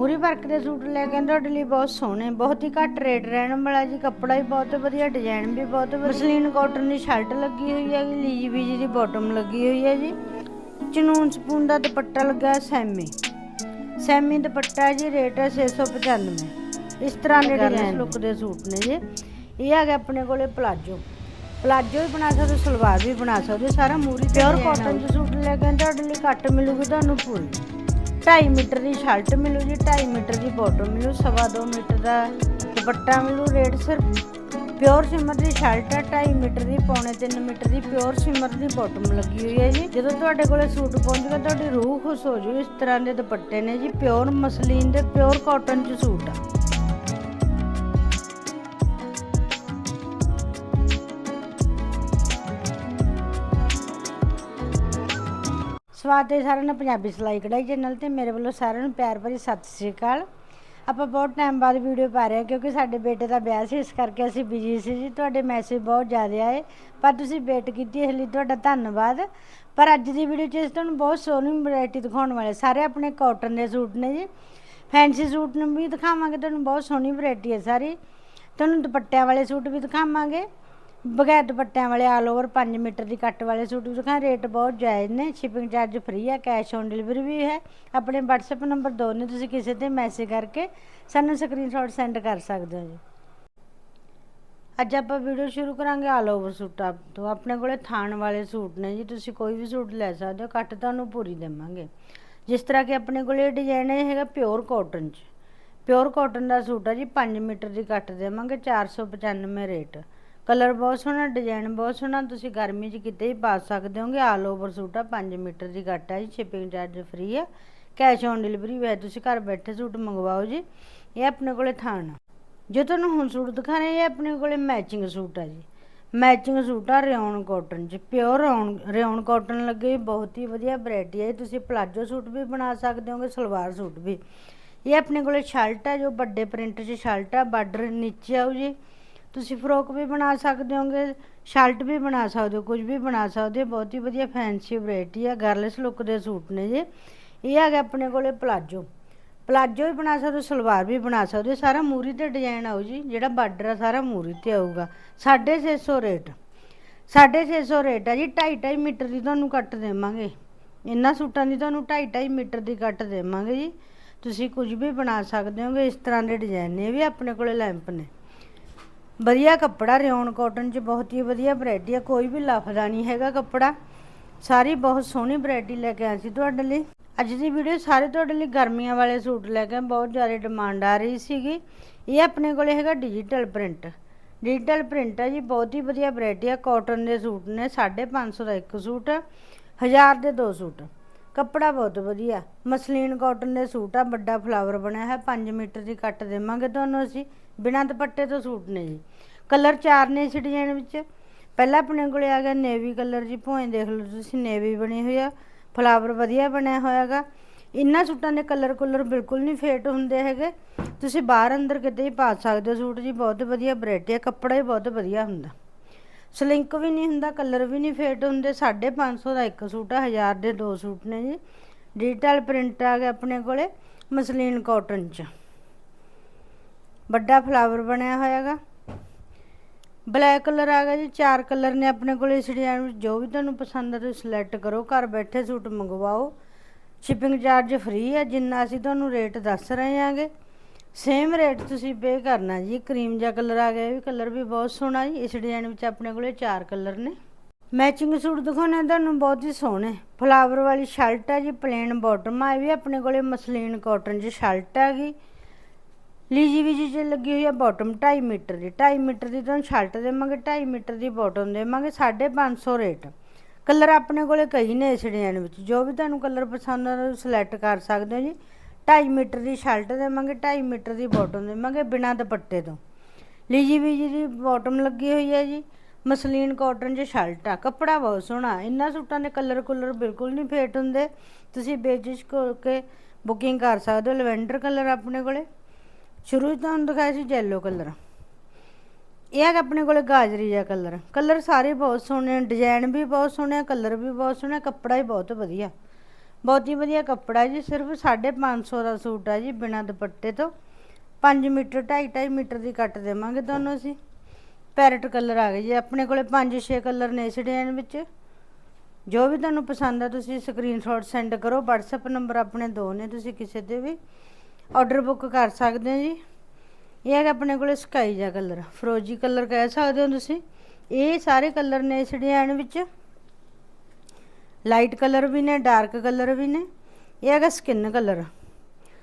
ਪੂਰੀ work ਦੇ suit ਲੈ ਕੇ ਤੁਹਾਡੇ ਲਈ ਬਹੁਤ ਸੋਹਣੇ ਬਹੁਤ ਹੀ ਘੱਟ ਰੇਟ ਰਹਿਣ ਵਾਲਾ ਜੀ ਕੱਪੜਾ ਵੀ ਬਹੁਤ ਵਧੀਆ ਡਿਜ਼ਾਈਨ ਵੀ ਬਹੁਤ ਵਧੀਆ। ਮਸਲੀਨ ਕਾਟਨ ਦੀ ਸ਼ਰਟ ਲੱਗੀ ਹੋਈ ਹੈ ਲੀਜੀ ਬੀਜੀ ਦੀ ਬਾਟਮ ਲੱਗੀ ਹੋਈ ਹੈ ਜੀ। ਚਨੂਨ ਸਪੂਨ ਦਾ ਦੁਪੱਟਾ ਲੱਗਾ ਸੈਮੀ। ਸੈਮੀ ਦੁਪੱਟਾ ਜੀ ਰੇਟ ਹੈ 695 ਇਸ ਤਰ੍ਹਾਂ ਦੇ ਡਿਜ਼ਾਈਨ ਲੁੱਕ ਦੇ ਸੂਟ ਨੇ ਜੀ। ਇਹ ਆ ਗਿਆ ਆਪਣੇ ਕੋਲੇ ਪਲਾਜੋ ਪਲਾਜੋ ਵੀ ਬਣਾ ਸਕਦੇ ਸਲਵਾਰ ਵੀ ਬਣਾ ਸਕਦੇ ਸਾਰਾ ਮੂਰੀ ਪਿਓਰ ਕਾਟਨ ਦੇ ਸੂਟ ਲੈ ਕੇ ਤੁਹਾਡੇ ਲਈ ਕੱਟ ਮਿਲੂਗੀ ਤੁਹਾਨੂੰ ਫੁੱਲ 2.5 ਮੀਟਰ ਦੀ ਸ਼ਰਟ ਮਿਲੂ ਜੀ 2.5 ਮੀਟਰ ਦੀ ਬਾਟਮ ਮਿਲੂ, ਸਵਾ ਦੋ ਮੀਟਰ ਦਾ ਦੁਪੱਟਾ ਮਿਲੂ, ਰੇਟ ਸਿਰਫ ਪਿਓਰ ਸਿਮਰ ਦੀ ਸ਼ਰਟ ਹੈ 2.5 ਮੀਟਰ ਦੀ, ਪੌਣੇ 3 ਮੀਟਰ ਦੀ ਪਿਓਰ ਸਿਮਰ ਦੀ ਬਾਟਮ ਲੱਗੀ ਹੋਈ ਹੈ ਜੀ। ਜਦੋਂ ਤੁਹਾਡੇ ਕੋਲੇ ਸੂਟ ਪਹੁੰਚੇਗਾ ਤੁਹਾਡੀ ਰੂਹ ਖੁਸ਼ ਹੋ ਜੂ, ਇਸ ਤਰ੍ਹਾਂ ਦੇ ਦੁਪੱਟੇ ਨੇ ਜੀ ਪਿਓਰ ਮਸਲੀਨ ਦੇ ਪਿਓਰ ਕਾਟਨ ਚ ਸੂਟ ਆ। ਸਵਾਗਤ ਹੈ ਸਾਰਿਆਂ ਨੂੰ ਪੰਜਾਬੀ ਸਿਲਾਈ ਕਢਾਈ ਚੈਨਲ ਤੇ ਮੇਰੇ ਵੱਲੋਂ ਸਾਰਿਆਂ ਨੂੰ ਪਿਆਰ ਭਰੀ ਸਤਿ ਸ੍ਰੀ ਅਕਾਲ। ਆਪਾਂ ਬਹੁਤ ਟਾਈਮ ਬਾਅਦ ਵੀਡੀਓ ਪਾ ਰਹੇ ਹਾਂ ਕਿਉਂਕਿ ਸਾਡੇ ਬੇਟੇ ਦਾ ਵਿਆਹ ਸੀ, ਇਸ ਕਰਕੇ ਅਸੀਂ ਬਿਜ਼ੀ ਸੀ ਜੀ। ਤੁਹਾਡੇ ਮੈਸੇਜ ਬਹੁਤ ਜ਼ਿਆਦਾ ਆਏ, ਪਰ ਤੁਸੀਂ ਵੇਟ ਕੀਤੀ ਇਸ ਲਈ ਤੁਹਾਡਾ ਧੰਨਵਾਦ। ਪਰ ਅੱਜ ਦੀ ਵੀਡੀਓ 'ਚ ਅਸੀਂ ਤੁਹਾਨੂੰ ਬਹੁਤ ਸੋਹਣੀ ਵੈਰਾਈਟੀ ਦਿਖਾਉਣ ਵਾਲੇ ਸਾਰੇ ਆਪਣੇ ਕਾਟਨ ਦੇ ਸੂਟ ਨੇ ਜੀ। ਫੈਂਸੀ ਸੂਟ ਨੂੰ ਵੀ ਦਿਖਾਵਾਂਗੇ, ਤੁਹਾਨੂੰ ਬਹੁਤ ਸੋਹਣੀ ਵੈਰਾਈਟੀ ਹੈ ਸਾਰੀ। ਤੁਹਾਨੂੰ ਦੁਪੱਟਿਆਂ ਵਾਲੇ ਸੂਟ ਵੀ ਦਿਖਾਵਾਂਗੇ। ਬਗੈਰ ਦੁਪੱਟਿਆਂ ਵਾਲੇ ਆਲ ਓਵਰ 5 ਮੀਟਰ ਦੀ ਕੱਟ ਵਾਲੇ ਸੂਟ ਦਿਖਾ ਰੇਟ ਬਹੁਤ ਜਾਇਜ਼ ਨੇ ਸ਼ਿਪਿੰਗ ਚਾਰਜ ਫ੍ਰੀ ਹੈ ਕੈਸ਼ ਔਨ ਡਿਲੀਵਰੀ ਵੀ ਹੈ, ਆਪਣੇ WhatsApp ਨੰਬਰ ਦੋ ਨੇ, ਤੁਸੀਂ ਕਿਸੇ ਤੇ ਮੈਸੇਜ ਕਰਕੇ ਸਾਨੂੰ ਸਕਰੀਨਸ਼ਾਟ ਸੈਂਡ ਕਰ ਸਕਦੇ ਹੋ ਜੀ। ਅੱਜ ਆਪਾਂ ਵੀਡੀਓ ਸ਼ੁਰੂ ਕਰਾਂਗੇ ਆਲ ਓਵਰ ਸੂਟਾਂ ਤੋਂ, ਆਪਣੇ ਕੋਲੇ ਥਾਣ ਵਾਲੇ ਸੂਟ ਨੇ ਜੀ, ਤੁਸੀਂ ਕੋਈ ਵੀ ਸੂਟ ਲੈ ਸਕਦੇ ਹੋ, ਕੱਟ ਤੁਹਾਨੂੰ ਪੂਰੀ ਦੇਵਾਂਗੇ। ਜਿਸ ਤਰ੍ਹਾਂ ਕਿ ਆਪਣੇ ਕੋਲੇ ਡਿਜ਼ਾਈਨ ਇਹ ਹੈਗਾ ਪਿਓਰ ਕਾਟਨ ਚ। ਪਿਓਰ ਕਾਟਨ ਦਾ ਸੂਟ ਹੈ ਜੀ 5 ਮੀਟਰ ਦੀ ਕੱਟ ਦੇਵਾਂਗੇ 495 ਰੇਟ ਕਲਰ ਬਹੁਤ ਸੋਹਣਾ, ਡਿਜ਼ਾਈਨ ਬਹੁਤ ਸੋਹਣਾ, ਤੁਸੀਂ ਗਰਮੀ 'ਚ ਕਿਤੇ ਵੀ ਪਾ ਸਕਦੇ ਹੋਗੇ, ਆਲ ਓਵਰ ਸੂਟ ਆ 5 ਮੀਟਰ ਦੀ ਘੱਟ ਆ ਜੀ ਸ਼ਿਪਿੰਗ ਚਾਰਜ ਫ੍ਰੀ ਆ। ਕੈਸ਼ ਔਨ ਡਿਲੀਵਰੀ ਵੀ ਹੈ ਤੁਸੀਂ ਘਰ ਬੈਠੇ ਸੂਟ ਮੰਗਵਾਓ ਜੀ, ਇਹ ਆਪਣੇ ਕੋਲੇ ਥਾਣ ਜੋ ਤੁਹਾਨੂੰ ਹੁਣ ਸੂਟ ਦਿਖਾ ਰਹੇ ਇਹ ਆਪਣੇ ਕੋਲੇ ਮੈਚਿੰਗ ਸੂਟ ਆ ਜੀ। ਮੈਚਿੰਗ ਸੂਟ ਆ, ਰਿਓਨ ਕਾਟਨ ਚ ਪਿਓਰ ਰਿਓਨ ਕਾਟਨ ਲੱਗੇ ਬਹੁਤ ਹੀ ਵਧੀਆ ਵੈਰਾਈਟੀ ਹੈ ਤੁਸੀਂ ਪਲਾਜੋ ਸੂਟ ਵੀ ਬਣਾ ਸਕਦੇ ਹੋਗੇ, ਸਲਵਾਰ ਸੂਟ ਵੀ। ਇਹ ਆਪਣੇ ਕੋਲੇ ਸ਼ਰਟ ਆ, ਜੋ ਵੱਡੇ ਪ੍ਰਿੰਟ 'ਚ ਸ਼ਰਟ ਆ, ਬਾਰਡਰ ਨੀਚੇ ਆਉ ਜੀ। ਤੁਸੀਂ ਫਰੋਕ ਵੀ ਬਣਾ ਸਕਦੇ ਹੋਗੇ ਸ਼ਰਟ ਵੀ ਬਣਾ ਸਕਦੇ ਹੋ, ਕੁਝ ਵੀ ਬਣਾ ਸਕਦੇ ਹੋ, ਬਹੁਤ ਹੀ ਵਧੀਆ ਫੈਂਸੀ ਵੈਰਾਈਟੀ ਆ ਗਰਲਸ ਲੁੱਕ ਦੇ ਸੂਟ ਨੇ ਜੀ। ਇਹ ਆ ਗਿਆ ਆਪਣੇ ਕੋਲੇ ਪਲਾਜੋ ਪਲਾਜੋ ਵੀ ਬਣਾ ਸਕਦੇ ਹੋ, ਸਲਵਾਰ ਵੀ ਬਣਾ ਸਕਦੇ ਹੋ, ਸਾਰਾ ਮੂਰੀ ਤੇ ਡਿਜ਼ਾਈਨ ਆਉ ਜੀ, ਜਿਹੜਾ ਬਾਰਡਰ ਆ ਸਾਰਾ ਮੂਰੀ ਤੇ ਆਊਗਾ। 650 ਰੇਟ। 650 ਰੇਟ ਆ ਜੀ 2.5 ਮੀਟਰ ਦੀ ਤੁਹਾਨੂੰ ਕੱਟ ਦੇਵਾਂਗੇ। ਇਹਨਾਂ ਸੂਟਾਂ ਦੀ ਤੁਹਾਨੂੰ 2.5 ਮੀਟਰ ਦੀ ਕੱਟ ਦੇਵਾਂਗੇ ਜੀ। ਤੁਸੀਂ ਕੁਝ ਵੀ ਬਣਾ ਸਕਦੇ ਹੋਗੇ, ਇਸ ਤਰ੍ਹਾਂ ਦੇ ਡਿਜ਼ਾਈਨ ਨੇ ਵੀ ਆਪਣੇ ਕੋਲੇ ਲੈਂਪ ਨੇ। ਵਧੀਆ ਕੱਪੜਾ, ਰਿਓਨ ਕਾਟਨ ਚ ਬਹੁਤ ਹੀ ਵਧੀਆ ਵੈਰਾਈਟੀ ਆ, ਕੋਈ ਵੀ ਲਫਦਾ ਨਹੀਂ ਹੈਗਾ ਕੱਪੜਾ। ਸਾਰੀ ਬਹੁਤ ਸੋਹਣੀ ਵੈਰਾਈਟੀ ਲੈ ਕੇ ਆਏ ਸੀ ਤੁਹਾਡੇ ਲਈ। ਅੱਜ ਦੀ ਵੀਡੀਓ ਸਾਰੇ ਤੁਹਾਡੇ ਲਈ ਗਰਮੀਆਂ ਵਾਲੇ ਸੂਟ ਲੈ ਕੇ ਬਹੁਤ ਜ਼ਿਆਦਾ ਡਿਮਾਂਡ ਆ ਰਹੀ ਸੀਗੀ। ਇਹ ਆਪਣੇ ਕੋਲੇ ਹੈਗਾ ਡਿਜੀਟਲ ਪ੍ਰਿੰਟ ਡਿਜੀਟਲ ਪ੍ਰਿੰਟ ਹੈ ਜੀ, ਬਹੁਤ ਹੀ ਵਧੀਆ ਵੈਰਾਈਟੀ ਆ, ਕਾਟਨ ਦੇ ਸੂਟ ਨੇ 550 ਦਾ ਇੱਕ ਸੂਟ 1000 ਦੇ ਦੋ ਸੂਟ। ਕੱਪੜਾ ਬਹੁਤ ਵਧੀਆ, ਮਸਲੀਨ ਕਾਟਨ ਦੇ ਸੂਟ ਆ, ਵੱਡਾ ਫਲਾਵਰ ਬਣਿਆ ਹੈ 5 ਮੀਟਰ ਦੀ ਕੱਟ ਦੇਵਾਂਗੇ ਤੁਹਾਨੂੰ ਅਸੀਂ, ਬਿਨਾਂ ਦੁਪੱਟੇ ਤੋਂ ਸੂਟ ਨੇ ਜੀ। ਕਲਰ ਚਾਰ ਨੇ ਇਸ ਡਿਜ਼ਾਈਨ ਵਿੱਚ। ਪਹਿਲਾਂ ਆਪਣੇ ਕੋਲੇ ਆ ਗਿਆ ਨੇਵੀ ਕਲਰ ਜੀ ਭੋਏ ਦੇਖ ਲਓ ਤੁਸੀਂ ਨੇਵੀ ਬਣੀ ਹੋਈ ਆ ਫਲਾਵਰ ਵਧੀਆ ਬਣਿਆ ਹੋਇਆਗਾ ਇਹਨਾਂ ਸੂਟਾਂ ਦੇ ਕਲਰ ਕੁਲਰ ਬਿਲਕੁਲ ਨਹੀਂ ਫੇਟ ਹੁੰਦੇ ਹੈਗੇ। ਤੁਸੀਂ ਬਾਹਰ ਅੰਦਰ ਕਿਤੇ ਹੀ ਪਾ ਸਕਦੇ ਹੋ ਸੂਟ ਜੀ, ਬਹੁਤ ਵਧੀਆ ਵੈਰਾਈਟੀ ਆ, ਕੱਪੜਾ ਹੀ ਬਹੁਤ ਵਧੀਆ ਹੁੰਦਾ। ਸਲਿੰਕ ਵੀ ਨਹੀਂ ਹੁੰਦਾ, ਕਲਰ ਵੀ ਨਹੀਂ ਫੇਟ ਹੁੰਦੇ 550 ਦਾ ਇੱਕ ਸੂਟ ਆ 1000 ਦੇ ਦੋ ਸੂਟ ਨੇ ਜੀ। ਡਿਜੀਟਲ ਪ੍ਰਿੰਟ ਆ ਗਿਆ ਆਪਣੇ ਕੋਲੇ, ਮਸਲੀਨ ਕਾਟਨ ਚ। ਵੱਡਾ ਫਲਾਵਰ ਬਣਿਆ ਹੋਇਆਗਾ ਬਲੈਕ ਕਲਰ ਆ ਗਿਆ ਜੀ, ਚਾਰ ਕਲਰ ਨੇ ਆਪਣੇ ਕੋਲ ਇਸ ਡਿਜ਼ਾਈਨ ਵਿੱਚ ਜੋ ਵੀ ਤੁਹਾਨੂੰ ਪਸੰਦ ਆ ਤੁਸੀਂ ਸਿਲੈਕਟ ਕਰੋ, ਘਰ ਬੈਠੇ ਸੂਟ ਮੰਗਵਾਓ। ਸ਼ਿਪਿੰਗ ਚਾਰਜ ਫ੍ਰੀ ਹੈ ਜਿੰਨਾ ਅਸੀਂ ਤੁਹਾਨੂੰ ਰੇਟ ਦੱਸ ਰਹੇ ਹਾਂਗੇ ਸੇਮ ਰੇਟ ਤੁਸੀਂ ਪੇ ਕਰਨਾ ਜੀ ਕਰੀਮ ਜਿਹਾ ਕਲਰ ਆ ਗਿਆ, ਇਹ ਵੀ ਕਲਰ ਵੀ ਬਹੁਤ ਸੋਹਣਾ ਜੀ ਇਸ ਡਿਜ਼ਾਈਨ ਵਿੱਚ ਆਪਣੇ ਕੋਲੇ ਚਾਰ ਕਲਰ ਨੇ। ਮੈਚਿੰਗ ਸੂਟ ਦਿਖਾਉਣਾ ਤੁਹਾਨੂੰ ਬਹੁਤ ਹੀ ਸੋਹਣੇ। ਫਲਾਵਰ ਵਾਲੀ ਸ਼ਰਟ ਹੈ ਜੀ ਪਲੇਨ ਬਾਟਮ ਆ, ਇਹ ਵੀ ਆਪਣੇ ਕੋਲੇ ਮਸਲੀਨ ਕਾਟਨ 'ਚ ਸ਼ਰਟ ਹੈਗੀ ਲੀਜੀ ਵੀ ਜੀ ਲੱਗੀ ਹੋਈ ਆ ਬਾਟਮ 2.5 ਮੀਟਰ ਦੀ। 2.5 ਮੀਟਰ ਦੀ ਤੁਹਾਨੂੰ ਸ਼ਰਟ ਦੇਵਾਂਗੇ 2.5 ਮੀਟਰ ਦੀ ਬਾਟਮ ਦੇਵਾਂਗੇ 550 ਰੇਟ ਕਲਰ ਆਪਣੇ ਕੋਲੇ ਕਈ ਨੇ ਇਸ ਡਿਜ਼ਾਈਨ ਵਿੱਚ। ਜੋ ਵੀ ਤੁਹਾਨੂੰ ਕਲਰ ਪਸੰਦ ਆ ਤੁਸੀਂ ਸਿਲੈਕਟ ਕਰ ਸਕਦੇ ਹੋ ਜੀ। 2.5 ਮੀਟਰ ਦੀ ਸ਼ਰਟ ਦੇਵਾਂਗੇ 2.5 ਮੀਟਰ ਦੀ ਬਾਟਮ ਦੇਵਾਂਗੇ ਬਿਨਾਂ ਦੁਪੱਟੇ ਤੋਂ। ਲੀਜੀ ਵੀ ਦੀ ਬਾਟਮ ਲੱਗੀ ਹੋਈ ਹੈ ਜੀ। ਮਸਲੀਨ ਕਾਟਨ 'ਚ ਸ਼ਰਟ ਆ। ਕੱਪੜਾ ਬਹੁਤ ਸੋਹਣਾ। ਇਹਨਾਂ ਸੂਟਾਂ ਦੇ ਕਲਰ ਕੁਲਰ ਬਿਲਕੁਲ ਨਹੀਂ ਫੇਟ ਹੁੰਦੇ। ਤੁਸੀਂ ਬੇਜਿਸ਼ ਕਰਕੇ ਬੁਕਿੰਗ ਕਰ ਸਕਦੇ ਹੋ। ਲਵੈਂਡਰ ਕਲਰ ਆਪਣੇ ਕੋਲੇ। ਸ਼ੁਰੂ 'ਚ ਤੁਹਾਨੂੰ ਦਿਖਾਇਆ ਸੀ ਯੈਲੋ ਕਲਰ ਇਹ ਹੈਗਾ ਆਪਣੇ ਕੋਲ ਗਾਜਰੀ ਜਿਹਾ ਕਲਰ ਕਲਰ ਸਾਰੇ ਬਹੁਤ ਸੋਹਣੇ ਡਿਜ਼ਾਈਨ ਵੀ ਬਹੁਤ ਸੋਹਣੇ ਕਲਰ ਵੀ ਬਹੁਤ ਸੋਹਣਾ ਕੱਪੜਾ ਹੀ ਬਹੁਤ ਵਧੀਆ। ਬਹੁਤ ਹੀ ਵਧੀਆ ਕੱਪੜਾ ਜੀ, ਸਿਰਫ 550 ਦਾ ਸੂਟ ਆ ਜੀ, ਬਿਨਾਂ ਦੁਪੱਟੇ ਤੋਂ। 5 ਮੀਟਰ 2.5 2.5 ਮੀਟਰ ਦੀ ਕੱਟ ਦੇਵਾਂਗੇ ਤੁਹਾਨੂੰ ਅਸੀਂ। ਪੈਰਟ ਕਲਰ ਆ ਗਏ ਜੀ, ਆਪਣੇ ਕੋਲੇ 5-6 ਕਲਰ ਨੇ ਇਸ ਡਿਜ਼ਾਈਨ ਵਿੱਚ। ਜੋ ਵੀ ਤੁਹਾਨੂੰ ਪਸੰਦ ਆ ਤੁਸੀਂ ਸਕਰੀਨਸ਼ਾਟ ਸੈਂਡ ਕਰੋ, WhatsApp ਨੰਬਰ ਆਪਣੇ ਦੋ ਨੇ, ਤੁਸੀਂ ਕਿਸੇ ਤੇ ਵੀ। ਆਰਡਰ ਬੁੱਕ ਕਰ ਸਕਦੇ ਹੋ ਜੀ। ਇਹ ਹੈਗਾ ਆਪਣੇ ਕੋਲੇ ਸਕਾਈ ਜਿਹਾ ਕਲਰ ਫਰੋਜੀ ਕਲਰ ਕਹਿ ਸਕਦੇ ਹੋ ਤੁਸੀਂ। ਇਹ ਸਾਰੇ ਕਲਰ ਨੇ ਇਸ ਡਿਜ਼ਾਈਨ ਵਿੱਚ। ਲਾਈਟ ਕਲਰ ਵੀ ਨੇ ਡਾਰਕ ਕਲਰ ਵੀ ਨੇ। ਇਹ ਹੈਗਾ ਸਕਿਨ ਕਲਰ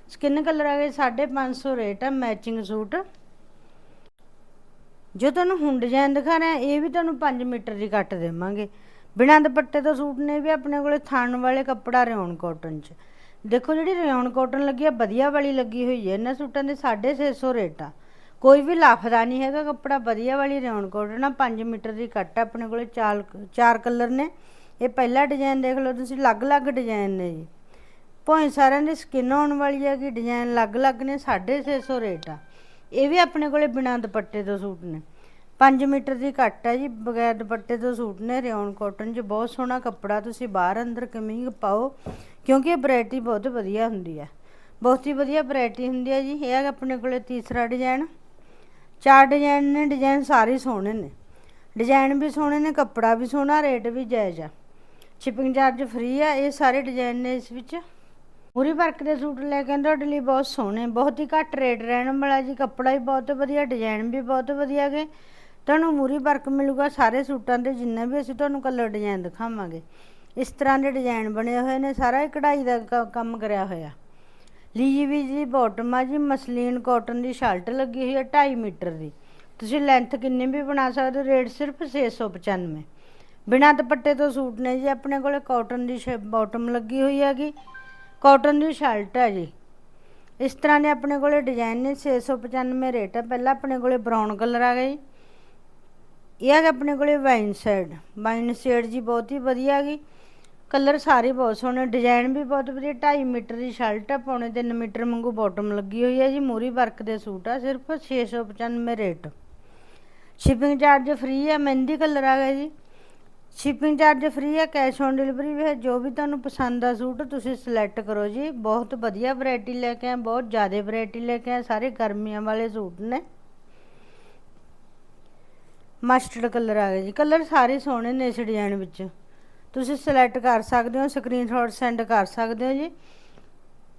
ਸਕਿਨ ਕਲਰ ਆ ਗਿਆ 550 ਰੇਟ ਹੈ ਮੈਚਿੰਗ ਸੂਟ। ਜੋ ਤੁਹਾਨੂੰ ਹੁਣ ਡਿਜ਼ਾਈਨ ਦਿਖਾ ਰਿਹਾ ਇਹ ਵੀ ਤੁਹਾਨੂੰ 5 ਮੀਟਰ ਦੀ ਕੱਟ ਦੇਵਾਂਗੇ। ਬਿਨਾਂ ਦੁਪੱਟੇ ਤੋਂ ਸੂਟ ਨੇ ਵੀ ਆਪਣੇ ਕੋਲੇ ਥਣ ਵਾਲੇ ਕੱਪੜਾ ਰਿਓਨ ਕਾਟਨ ਚ। ਦੇਖੋ ਜਿਹੜੀ ਰਿਓਨ ਕਾਟਨ ਲੱਗੀ ਆ, ਵਧੀਆ ਵਾਲੀ ਲੱਗੀ ਹੋਈ ਹੈ ਇਹਨਾਂ ਸੂਟਾਂ ਦੇ 650 ਰੇਟ ਆ। ਕੋਈ ਵੀ ਲਾਫਦਾ ਨਹੀਂ ਹੈਗਾ ਕੱਪੜਾ, ਵਧੀਆ ਵਾਲੀ ਰਿਓਨ ਕਾਟਨ ਆ। 5 ਮੀਟਰ ਦੀ ਕੱਟ ਆ ਆਪਣੇ ਕੋਲੇ ਚਾਰ ਚਾਰ ਕਲਰ ਨੇ। ਇਹ ਪਹਿਲਾ ਡਿਜ਼ਾਈਨ ਦੇਖ ਲਓ ਤੁਸੀਂ, ਅਲੱਗ-ਅਲੱਗ ਡਿਜ਼ਾਈਨ ਨੇ ਜੀ। ਭਾਵੇਂ ਸਾਰਿਆਂ ਦੀ ਸਕਿਨ ਆਉਣ ਵਾਲੀ ਹੈ ਕਿ ਡਿਜ਼ਾਈਨ ਅਲੱਗ-ਅਲੱਗ ਨੇ 650 ਰੇਟ ਆ। ਇਹ ਵੀ ਆਪਣੇ ਕੋਲੇ ਬਿਨਾਂ ਦੁਪੱਟੇ ਤੋਂ ਸੂਟ ਨੇ। 5 ਮੀਟਰ ਦੀ ਕੱਟ ਹੈ ਜੀ, ਬਗੈਰ ਦੁਪੱਟੇ ਤੋਂ ਸੂਟ ਨੇ। ਰਿਓਨ ਕਾਟਨ 'ਚ ਬਹੁਤ ਸੋਹਣਾ ਕੱਪੜਾ, ਤੁਸੀਂ ਬਾਹਰ ਅੰਦਰ ਕਮਿੰਗ ਪਾਓ ਕਿਉਂਕਿ ਇਹ ਵੈਰਾਈਟੀ ਬਹੁਤ ਵਧੀਆ ਹੁੰਦੀ ਹੈ। ਬਹੁਤ ਹੀ ਵਧੀਆ ਵੈਰਾਈਟੀ ਹੁੰਦੀ ਹੈ ਜੀ। ਇਹ ਹੈ ਆਪਣੇ ਕੋਲੇ ਤੀਸਰਾ ਡਿਜ਼ਾਈਨ ਚਾਰ ਡਿਜ਼ਾਈਨ ਨੇ ਡਿਜ਼ਾਈਨ ਸਾਰੇ ਸੋਹਣੇ ਨੇ। ਡਿਜ਼ਾਈਨ ਵੀ ਸੋਹਣੇ ਨੇ, ਕੱਪੜਾ ਵੀ ਸੋਹਣਾ ਰੇਟ ਵੀ ਜਾਇਜ਼ ਆ। ਸ਼ਿਪਿੰਗ ਚਾਰਜ ਫ੍ਰੀ ਆ। ਇਹ ਸਾਰੇ ਡਿਜ਼ਾਈਨ ਨੇ ਇਸ ਵਿੱਚ। ਪੂਰੀ ਵਰਕ ਦੇ ਸੂਟ ਲੈ ਕੇ ਤੁਹਾਡੇ ਲਈ ਬਹੁਤ ਸੋਹਣੇ ਬਹੁਤ ਹੀ ਘੱਟ ਰੇਟ ਰਹਿਣ ਵਾਲਾ ਜੀ। ਕੱਪੜਾ ਵੀ ਬਹੁਤ ਵਧੀਆ ਡਿਜ਼ਾਈਨ ਵੀ ਬਹੁਤ ਵਧੀਆ ਗਏ ਤੁਹਾਨੂੰ ਮੂਰੀ ਵਰਕ ਮਿਲੂਗਾ ਸਾਰੇ ਸੂਟਾਂ ਦੇ ਜਿੰਨੇ ਵੀ ਅਸੀਂ ਤੁਹਾਨੂੰ ਕਲਰ ਡਿਜ਼ਾਈਨ ਦਿਖਾਵਾਂਗੇ। ਇਸ ਤਰ੍ਹਾਂ ਦੇ ਡਿਜ਼ਾਈਨ ਬਣੇ ਹੋਏ ਨੇ, ਸਾਰਾ ਇਹ ਕਢਾਈ ਦਾ ਕ- ਕੰਮ ਕਰਿਆ ਹੋਇਆ। ਲੀਜੀ ਵੀ ਜੀ ਬਾਟਮ ਆ ਜੀ, ਮਸਲੀਨ ਕਾਟਨ ਦੀ ਸ਼ਰਟ ਲੱਗੀ ਹੋਈ ਹੈ 2.5 ਮੀਟਰ ਦੀ। ਤੁਸੀਂ ਲੈਂਥ ਕਿੰਨੀ ਵੀ ਬਣਾ ਸਕਦੇ ਹੋ ਰੇਟ ਸਿਰਫ 695 ਬਿਨਾਂ ਦੁਪੱਟੇ ਤੋਂ ਸੂਟ ਨੇ ਜੀ, ਆਪਣੇ ਕੋਲੇ ਕਾਟਨ ਦੀ ਬਾਟਮ ਲੱਗੀ ਹੋਈ ਹੈਗੀ। ਕਾਟਨ ਦੀ ਸ਼ਰਟ ਹੈ ਜੀ। ਇਸ ਤਰ੍ਹਾਂ ਦੇ ਆਪਣੇ ਕੋਲੇ ਡਿਜ਼ਾਈਨ ਨੇ 695 ਰੇਟ ਹੈ ਪਹਿਲਾਂ ਆਪਣੇ ਕੋਲੇ ਬਰਾਊਨ ਕਲਰ ਆ ਗਿਆ ਜੀ ਇਹ ਹੈਗਾ ਆਪਣੇ ਕੋਲੇ ਵਾਈਨ ਸ਼ੇਡ ਵਾਈਨ ਸ਼ੇਡ ਜੀ ਬਹੁਤ ਹੀ ਵਧੀਆ ਹੈਗੀ। ਕਲਰ ਸਾਰੇ ਬਹੁਤ ਸੋਹਣੇ, ਡਿਜ਼ਾਈਨ ਵੀ ਬਹੁਤ ਵਧੀਆ 2.5 ਮੀਟਰ ਦੀ ਸ਼ਰਟ ਆ, ਪੌਣੇ 3 ਮੀਟਰ ਵਾਂਗੂ ਬਾਟਮ ਲੱਗੀ ਹੋਈ ਹੈ ਜੀ, ਮੂਰੀ ਵਰਕ ਦੇ ਸੂਟ ਆ, ਸਿਰਫ 695 ਰੇਟ। ਸ਼ਿਪਿੰਗ ਚਾਰਜ ਫ੍ਰੀ ਹੈ ਮਹਿੰਦੀ ਕਲਰ ਆ ਗਿਆ ਜੀ। ਸ਼ਿਪਿੰਗ ਚਾਰਜ ਫ੍ਰੀ ਹੈ ਕੈਸ਼ ਔਨ ਡਿਲੀਵਰੀ ਵੀ ਹੈ ਜੋ ਵੀ ਤੁਹਾਨੂੰ ਪਸੰਦ ਆ ਸੂਟ, ਤੁਸੀਂ ਸਿਲੈਕਟ ਕਰੋ ਜੀ। ਬਹੁਤ ਵਧੀਆ ਵੈਰਾਈਟੀ ਲੈ ਕੇ ਆਏ ਬਹੁਤ ਜ਼ਿਆਦਾ ਵੈਰਾਈਟੀ ਲੈ ਕੇ ਆਏ ਸਾਰੇ ਗਰਮੀਆਂ ਵਾਲੇ ਸੂਟ ਨੇ। ਮਸਟਰਡ ਕਲਰ ਆ ਗਿਆ ਜੀ, ਕਲਰ ਸਾਰੇ ਸੋਹਣੇ ਨੇ ਇਸ ਡਿਜ਼ਾਈਨ ਵਿੱਚ। ਤੁਸੀਂ ਸਿਲੈਕਟ ਕਰ ਸਕਦੇ ਹੋ ਸਕਰੀਨਸ਼ਾਟ ਸੈਂਡ ਕਰ ਸਕਦੇ ਹੋ ਜੀ।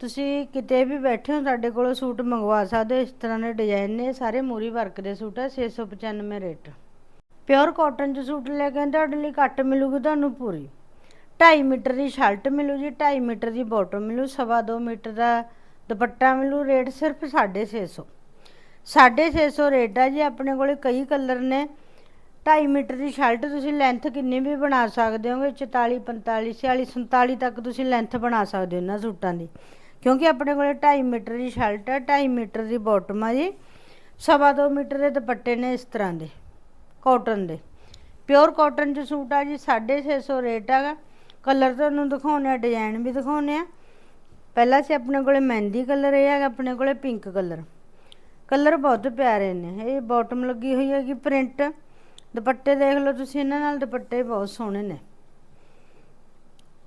ਤੁਸੀਂ ਕਿਤੇ ਵੀ ਬੈਠੇ ਹੋ ਸਾਡੇ ਕੋਲੋਂ ਸੂਟ ਮੰਗਵਾ ਸਕਦੇ ਹੋ, ਇਸ ਤਰ੍ਹਾਂ ਦੇ ਡਿਜ਼ਾਈਨ ਨੇ, ਸਾਰੇ ਮੂਰੀ ਵਰਕ ਦੇ ਸੂਟ ਆ 695 ਰੇਟ। ਪਿਓਰ ਕਾਟਨ ਚ ਸੂਟ ਲੈ ਕੇ ਤੁਹਾਡੇ ਲਈ ਕੱਟ ਮਿਲੂਗੀ ਤੁਹਾਨੂੰ ਪੂਰੀ। 2.5 ਮੀਟਰ ਦੀ ਸ਼ਰਟ ਮਿਲੂ ਜੀ 2.5 ਮੀਟਰ ਦੀ ਬਾਟਮ ਮਿਲੂ, ਸਵਾ ਦੋ ਮੀਟਰ ਦਾ ਦੁਪੱਟਾ ਮਿਲੂ, ਰੇਟ ਸਿਰਫ 650 650 ਰੇਟ ਆ ਜੀ, ਆਪਣੇ ਕੋਲੇ ਕਈ ਕਲਰ ਨੇ। 2.5 ਮੀਟਰ ਦੀ ਸ਼ਰਟ ਤੁਸੀਂ ਲੈਂਥ ਕਿੰਨੀ ਵੀ ਬਣਾ ਸਕਦੇ ਹੋਗੇ? 44 45 46 47 ਤੱਕ ਤੁਸੀਂ ਲੈਂਥ ਬਣਾ ਸਕਦੇ ਹੋ ਇਹਨਾਂ ਸੂਟਾਂ ਦੀ। ਕਿਉਂਕਿ ਆਪਣੇ ਕੋਲੇ 2.5 ਮੀਟਰ ਦੀ ਸ਼ਰਟ ਹੈ 2.5 ਮੀਟਰ ਦੀ ਬਾਟਮ ਆ ਜੀ। ਸਵਾ ਦੋ ਮੀਟਰ ਦੇ ਦੁਪੱਟੇ ਨੇ ਇਸ ਤਰ੍ਹਾਂ ਦੇ ਕਾਟਨ ਦੇ। ਪਿਓਰ ਕਾਟਨ ਚ ਸੂਟ ਆ ਜੀ 650 ਰੇਟ ਹੈਗਾ। ਕਲਰ ਤੁਹਾਨੂੰ ਦਿਖਾਉਣੇ ਆ ਡਿਜ਼ਾਈਨ ਵੀ ਦਿਖਾਉਣੇ ਆ। ਪਹਿਲਾਂ ਸੀ ਆਪਣੇ ਕੋਲੇ ਮਹਿੰਦੀ ਕਲਰ ਇਹ ਹੈਗਾ, ਆਪਣੇ ਕੋਲੇ ਪਿੰਕ ਕਲਰ ਕਲਰ ਬਹੁਤ ਪਿਆਰੇ ਨੇ, ਇਹ ਬਾਟਮ ਲੱਗੀ ਹੋਈ ਹੈਗੀ ਪ੍ਰਿੰਟ ਦੁਪੱਟੇ ਦੇਖ ਲਓ ਤੁਸੀਂ, ਇਹਨਾਂ ਨਾਲ ਦੁਪੱਟੇ ਬਹੁਤ ਸੋਹਣੇ ਨੇ।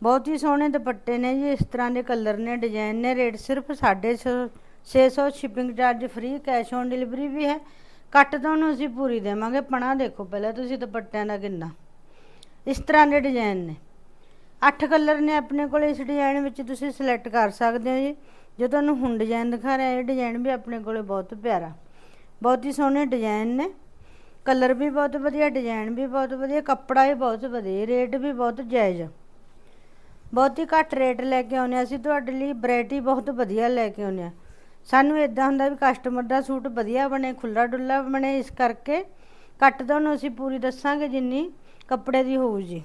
ਬਹੁਤ ਹੀ ਸੋਹਣੇ ਦੁਪੱਟੇ ਨੇ ਜੀ, ਇਸ ਤਰ੍ਹਾਂ ਦੇ ਕਲਰ ਨੇ ਡਿਜ਼ਾਈਨ ਨੇ, ਰੇਟ ਸਿਰਫ 650 shipping charge free, cash on delivery ਵੀ ਹੈ। ਕੱਟ ਤੁਹਾਨੂੰ ਅਸੀਂ ਪੂਰੀ ਦੇਵਾਂਗੇ, ਪਣਾ ਦੇਖੋ ਪਹਿਲਾਂ ਤੁਸੀਂ ਦੁਪੱਟਿਆਂ ਦਾ ਕਿੰਨਾ। ਇਸ ਤਰ੍ਹਾਂ ਦੇ ਡਿਜ਼ਾਈਨ ਨੇ। ਅੱਠ ਕਲਰ ਨੇ ਆਪਣੇ ਕੋਲ, ਇਸ ਡਿਜ਼ਾਈਨ ਵਿੱਚ ਤੁਸੀਂ ਸਿਲੈਕਟ ਕਰ ਸਕਦੇ ਹੋ ਜੀ। ਜੋ ਤੁਹਾਨੂੰ ਹੁਣ ਡਿਜ਼ਾਈਨ ਦਿਖਾ ਰਿਹਾ, ਇਹ ਡਿਜ਼ਾਈਨ ਵੀ ਆਪਣੇ ਕੋਲੇ ਬਹੁਤ ਪਿਆਰਾ। ਬਹੁਤ ਹੀ ਸੋਹਣੇ ਡਿਜ਼ਾਈਨ ਨੇ। ਕਲਰ ਵੀ ਬਹੁਤ ਵਧੀਆ, ਡਿਜ਼ਾਈਨ ਵੀ ਬਹੁਤ ਵਧੀਆ, ਕੱਪੜਾ ਵੀ ਬਹੁਤ ਵਧੀਆ, ਰੇਟ ਵੀ ਬਹੁਤ ਜਾਇਜ਼ ਬਹੁਤ ਹੀ ਘੱਟ ਰੇਟ ਲੈ ਕੇ ਆਉਂਦੇ ਹਾਂ ਅਸੀਂ, ਤੁਹਾਡੇ ਲਈ ਵੈਰਾਈਟੀ ਬਹੁਤ ਵਧੀਆ ਲੈ ਕੇ ਆਉਂਦੇ ਹਾਂ। ਸਾਨੂੰ ਇਦਾਂ ਹੁੰਦਾ ਵੀ ਕਸਟਮਰ ਦਾ ਸੂਟ ਵਧੀਆ ਬਣੇ ਖੁੱਲਾ ਡੁੱਲਾ ਬਣੇ, ਇਸ ਕਰਕੇ ਕੱਟ ਤੁਹਾਨੂੰ ਅਸੀਂ ਪੂਰੀ ਦੱਸਾਂਗੇ ਜਿੰਨੀ ਕੱਪੜੇ ਦੀ ਹੋਊ ਜੀ।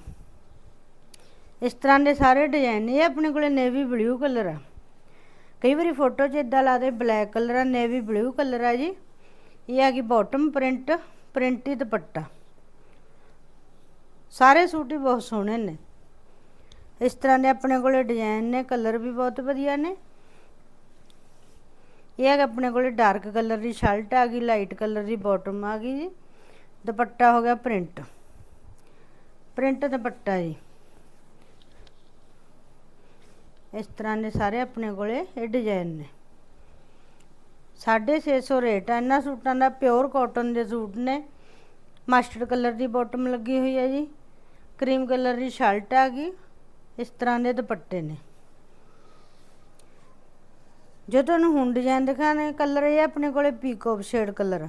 ਇਸ ਤਰ੍ਹਾਂ ਦੇ ਸਾਰੇ ਡਿਜ਼ਾਈਨ ਨੇ ਇਹ ਆਪਣੇ ਕੋਲੇ ਨੇਵੀ ਬਲੂ ਕਲਰ ਆ। ਕਈ ਵਾਰੀ ਫੋਟੋ 'ਚ ਇਦਾਂ ਲੱਗਦਾ ਬਲੈਕ ਕਲਰ ਆ ਨੇਵੀ ਬਲੂ ਕਲਰ ਆ ਜੀ। ਇਹ ਆ ਗਈ ਬਾਟਮ ਪ੍ਰਿੰਟ ਪ੍ਰਿੰਟੀ ਦੁਪੱਟਾ। ਸਾਰੇ ਸੂਟ ਹੀ ਬਹੁਤ ਸੋਹਣੇ ਨੇ। ਇਸ ਤਰ੍ਹਾਂ ਦੇ ਆਪਣੇ ਕੋਲੇ ਡਿਜ਼ਾਈਨ ਨੇ ਕਲਰ ਵੀ ਬਹੁਤ ਵਧੀਆ ਨੇ। ਇਹ ਹੈਗਾ ਆਪਣੇ ਕੋਲੇ ਡਾਰਕ ਕਲਰ ਦੀ ਸ਼ਰਟ ਆ ਗਈ ਲਾਈਟ ਕਲਰ ਦੀ ਬਾਟਮ ਆ ਗਈ ਜੀ। ਦੁਪੱਟਾ ਹੋ ਗਿਆ ਪ੍ਰਿੰਟ ਪ੍ਰਿੰਟ ਦੁਪੱਟਾ ਜੀ। ਇਸ ਤਰ੍ਹਾਂ ਦੇ ਸਾਰੇ ਆਪਣੇ ਕੋਲੇ ਇਹ ਡਿਜ਼ਾਈਨ ਨੇ। 650 ਰੇਟ ਹੈ ਇਹਨਾਂ ਸੂਟਾਂ ਦਾ ਪਿਓਰ ਕਾਟਨ ਦੇ ਸੂਟ ਨੇ। ਮਸਟਰਡ ਕਲਰ ਦੀ ਬਾਟਮ ਲੱਗੀ ਹੋਈ ਹੈ ਜੀ। ਕਰੀਮ ਕਲਰ ਦੀ ਸ਼ਰਟ ਆ ਗਈ। ਇਸ ਤਰ੍ਹਾਂ ਦੇ ਦੁਪੱਟੇ ਨੇ। ਜੋ ਤੁਹਾਨੂੰ ਹੁਣ ਡਿਜ਼ਾਈਨ ਦਿਖਾਣੇ, ਕਲਰ ਇਹ ਆਪਣੇ ਕੋਲੇ ਪੀਕੋਪ ਸ਼ੇਡ ਕਲਰ।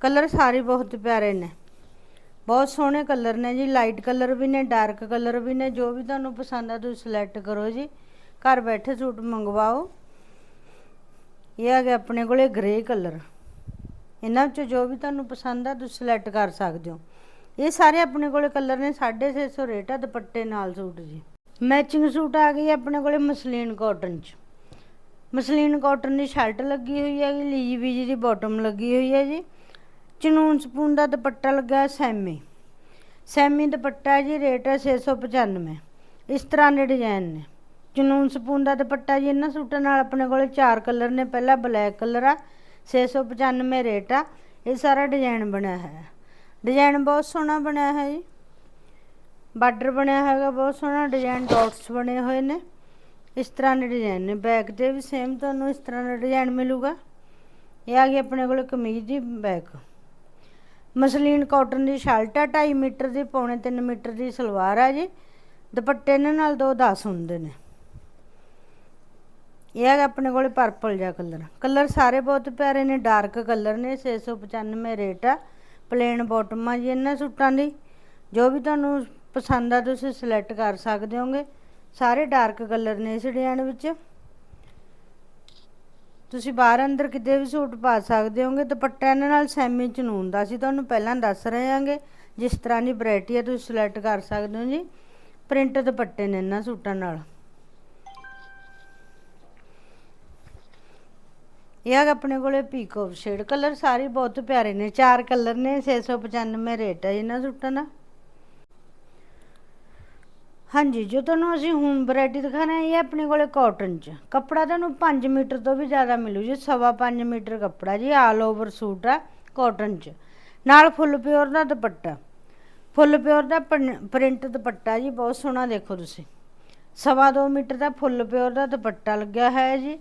ਕਲਰ ਸਾਰੇ ਬਹੁਤ ਪਿਆਰੇ ਨੇ। ਬਹੁਤ ਸੋਹਣੇ ਕਲਰ ਨੇ ਜੀ। ਲਾਈਟ ਕਲਰ ਵੀ ਨੇ ਡਾਰਕ ਕਲਰ ਵੀ ਨੇ। ਜੋ ਵੀ ਤੁਹਾਨੂੰ ਪਸੰਦ ਆ, ਤੁਸੀਂ ਸਿਲੈਕਟ ਕਰੋ ਜੀ। ਘਰ ਬੈਠੇ ਸੂਟ ਮੰਗਵਾਓ। ਇਹ ਆ ਗਿਆ ਆਪਣੇ ਕੋਲੇ ਗ੍ਰੇ ਕਲਰ ਇਹਨਾਂ ਵਿੱਚੋਂ ਜੋ ਵੀ ਤੁਹਾਨੂੰ ਪਸੰਦ ਆ, ਤੁਸੀਂ ਸਿਲੈਕਟ ਕਰ ਸਕਦੇ ਹੋ। ਇਹ ਸਾਰੇ ਆਪਣੇ ਕੋਲੇ ਕਲਰ ਨੇ 650 ਰੇਟ ਆ ਦੁਪੱਟੇ ਨਾਲ ਸੂਟ ਜੀ। ਮੈਚਿੰਗ ਸੂਟ ਆ ਗਈ ਆਪਣੇ ਕੋਲੇ ਮਸਲੀਨ ਕਾਟਨ ਚ। ਮਸਲੀਨ ਕਾਟਨ ਦੀ ਸ਼ਰਟ ਲੱਗੀ ਹੋਈ ਹੈ ਲੀਜੀ ਬੀਜੀ ਦੀ ਬਾਟਮ ਲੱਗੀ ਹੋਈ ਹੈ ਜੀ। ਚਨੂਨ ਸਪੂਨ ਦਾ ਦੁਪੱਟਾ ਲੱਗਾ ਸੈਮੀ। ਸੈਮੀ ਦੁਪੱਟਾ ਜੀ, ਰੇਟ ਹੈ 695 ਇਸ ਤਰ੍ਹਾਂ ਦੇ ਡਿਜ਼ਾਈਨ ਨੇ। ਚਨੂਨ ਸਪੂਨ ਦਾ ਦੁਪੱਟਾ ਜੀ, ਇਹਨਾਂ ਸੂਟਾਂ ਨਾਲ ਆਪਣੇ ਕੋਲੇ ਚਾਰ ਕਲਰ ਨੇ, ਪਹਿਲਾ ਬਲੈਕ ਕਲਰ ਆ 695 ਰੇਟ ਆ, ਇਹ ਸਾਰਾ ਡਿਜ਼ਾਈਨ ਬਣਿਆ ਹੈ ਡਿਜ਼ਾਈਨ ਬਹੁਤ ਸੋਹਣਾ ਬਣਿਆ ਹੈ ਜੀ। ਬਾਰਡਰ ਬਣਿਆ ਹੈਗਾ ਬਹੁਤ ਸੋਹਣਾ, ਡਿਜ਼ਾਈਨ ਡਾਟਸ ਬਣੇ ਹੋਏ ਨੇ। ਇਸ ਤਰ੍ਹਾਂ ਦੇ ਡਿਜ਼ਾਈਨ ਨੇ, ਬੈਕ ਤੇ ਵੀ ਸੇਮ ਤੁਹਾਨੂੰ ਇਸ ਤਰ੍ਹਾਂ ਦਾ ਡਿਜ਼ਾਈਨ ਮਿਲੂਗਾ। ਇਹ ਆ ਗਈ ਆਪਣੇ ਕੋਲ ਕਮੀਜ਼ ਦੀ ਬੈਕ। ਮਸਲੀਨ ਕਾਟਨ ਦੀ ਸ਼ਰਟ ਆ 2.5 ਮੀਟਰ ਦੀ, ਪੌਣੇ 3 ਮੀਟਰ ਦੀ ਸਲਵਾਰ ਆ ਜੀ। ਦੁਪੱਟੇ ਇਹਨਾਂ ਨਾਲ ਦੋ 10 ਹੁੰਦੇ ਨੇ। ਇਹ ਹੈਗਾ ਆਪਣੇ ਕੋਲੇ ਪਰਪਲ ਜਿਹਾ ਕਲਰ ਕਲਰ ਸਾਰੇ ਬਹੁਤ ਪਿਆਰੇ ਨੇ ਡਾਰਕ ਕਲਰ ਨੇ 695 ਰੇਟ ਆ। ਪਲੇਨ ਬਾਟਮ ਆ ਜੀ, ਇਹਨਾਂ ਸੂਟਾਂ ਦੀ। ਜੋ ਵੀ ਤੁਹਾਨੂੰ ਪਸੰਦ ਆ, ਤੁਸੀਂ ਸਿਲੈਕਟ ਕਰ ਸਕਦੇ ਹੋਗੇ। ਸਾਰੇ ਡਾਰਕ ਕਲਰ ਨੇ ਇਸ ਡਿਜ਼ਾਈਨ ਵਿੱਚ। ਤੁਸੀਂ ਬਾਹਰ ਅੰਦਰ ਕਿਤੇ ਵੀ ਸੂਟ ਪਾ ਸਕਦੇ ਹੋਗੇ, ਦੁਪੱਟਾ ਇਹਨਾਂ ਨਾਲ ਸੈਮੀ ਚਨੂਨ ਦਾ ਸੀ, ਤੁਹਾਨੂੰ ਪਹਿਲਾਂ ਦੱਸ ਰਹੇ ਹਾਂਗੇ। ਜਿਸ ਤਰ੍ਹਾਂ ਦੀ ਵੈਰਾਈਟੀ ਆ, ਤੁਸੀਂ ਸਿਲੈਕਟ ਕਰ ਸਕਦੇ ਹੋ ਜੀ। ਪ੍ਰਿੰਟ ਦੁਪੱਟੇ ਨੇ ਇਹਨਾਂ ਸੂਟਾਂ ਨਾਲ। ਇਹ ਹੈਗਾ ਆਪਣੇ ਕੋਲੇ ਪੀਕੋ ਸ਼ੇਡ ਕਲਰ ਸਾਰੇ ਬਹੁਤ ਪਿਆਰੇ ਨੇ, ਚਾਰ ਕਲਰ ਨੇ 695 ਰੇਟ ਹੈ ਇਹਨਾਂ ਸੂਟਾਂ ਦਾ। ਹਾਂਜੀ, ਜੋ ਤੁਹਾਨੂੰ ਅਸੀਂ ਹੁਣ ਵੈਰਾਈਟੀ ਦਿਖਾਣਾ ਇਹ ਆਪਣੇ ਕੋਲੇ ਕਾਟਨ ਚ। ਕੱਪੜਾ ਤੁਹਾਨੂੰ 5 ਮੀਟਰ ਤੋਂ ਵੀ ਜ਼ਿਆਦਾ ਮਿਲੂ ਜੀ, ਸਵਾ 5 ਮੀਟਰ ਕੱਪੜਾ ਜੀ ਆਲ ਓਵਰ ਸੂਟ ਆ ਕਾਟਨ ਚ। ਨਾਲ ਫੁੱਲ ਪਿਓਰ ਦਾ ਦੁਪੱਟਾ। ਫੁੱਲ ਪਿਓਰ ਦਾ ਪ੍ਰਿੰਟ ਦੁਪੱਟਾ ਜੀ, ਬਹੁਤ ਸੋਹਣਾ ਦੇਖੋ ਤੁਸੀਂ। ਸਵਾ 2 ਮੀਟਰ ਦਾ ਫੁੱਲ ਪਿਓਰ ਦਾ ਦੁਪੱਟਾ ਲੱਗਿਆ ਹੈ ਜੀ